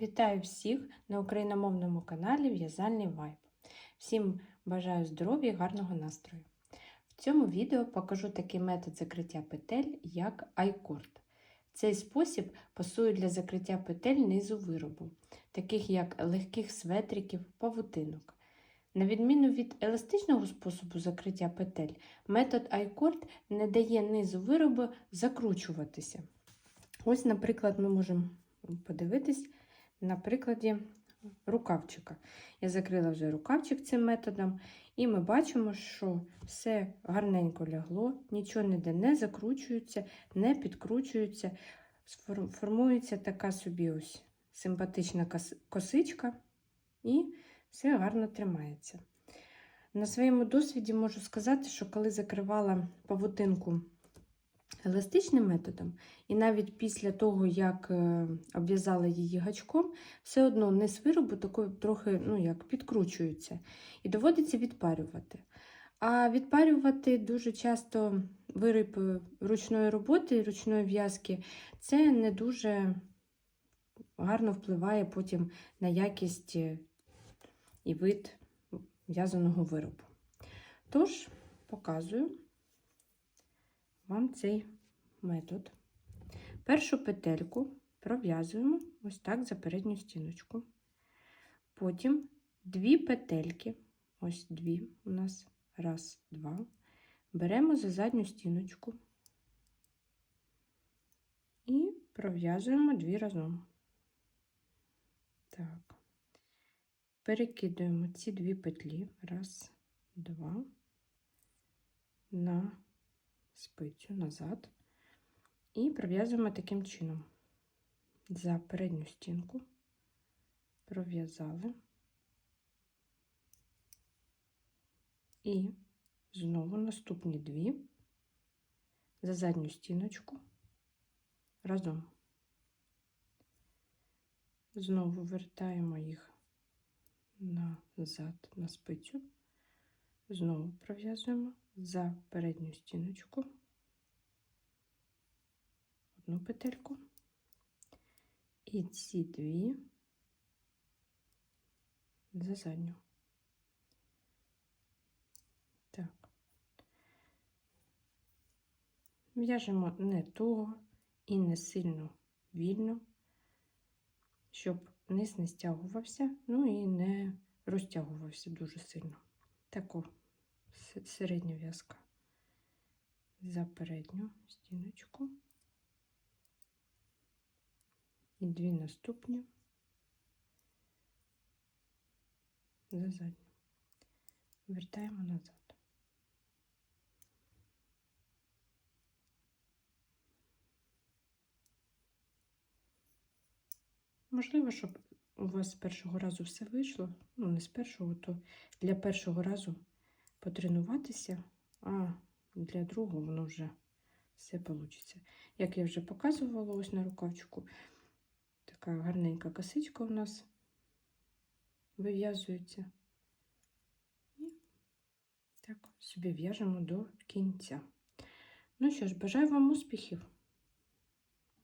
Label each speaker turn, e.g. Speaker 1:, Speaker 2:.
Speaker 1: Вітаю всіх на україномовному каналі В'язальний Вайб. Всім бажаю здоров'я і гарного настрою. В цьому відео покажу такий метод закриття петель, як айкорд. Цей спосіб пасує для закриття петель низу виробу, таких як легких светриків, павутинок. На відміну від еластичного способу закриття петель, метод айкорд не дає низу виробу закручуватися. Ось, наприклад, ми можемо подивитись на прикладі рукавчика. Я закрила вже рукавчик цим методом, і ми бачимо, що все гарненько лягло, нічого ніде не закручується, не підкручується. Формується така собі ось симпатична косичка, і все гарно тримається. На своєму досвіді можу сказати, що коли закривала павутинку еластичним методом, і навіть після того, як е, обв'язала її гачком, все одно низ виробу такою трохи ну, як, підкручується і доводиться відпарювати. А відпарювати дуже часто виріб е, ручної роботи, ручної в'язки, це не дуже гарно впливає потім на якість е, і вид в'язаного виробу. Тож, показую вам цей метод. Першу петельку пров'язуємо ось так за передню стіночку. Потім дві петельки, ось дві у нас, раз, два. Беремо за задню стіночку і пров'язуємо дві разом. Так. Перекидуємо ці дві петлі, раз, два, на спицю назад і пров'язуємо таким чином. За передню стінку пров'язали і знову наступні дві за задню стіночку разом. Знову вертаємо їх назад на спицю, знову пров'язуємо за передню стіночку одну петельку і ці дві за задню. Так. В'яжемо не туго і не сильно вільно, щоб низ не стягувався, ну і не розтягувався дуже сильно. Таку с- середня в'язка за передню стіночку. І дві наступні за задню. Вертаємо назад. Можливо, щоб у вас з першого разу все вийшло. Ну, не з першого, то для першого разу потренуватися, а для другого воно вже все вийде. Як я вже показувала ось на рукавчику, така гарненька косичка у нас вив'язується. І так собі в'яжемо до кінця. Ну що ж, бажаю вам успіхів!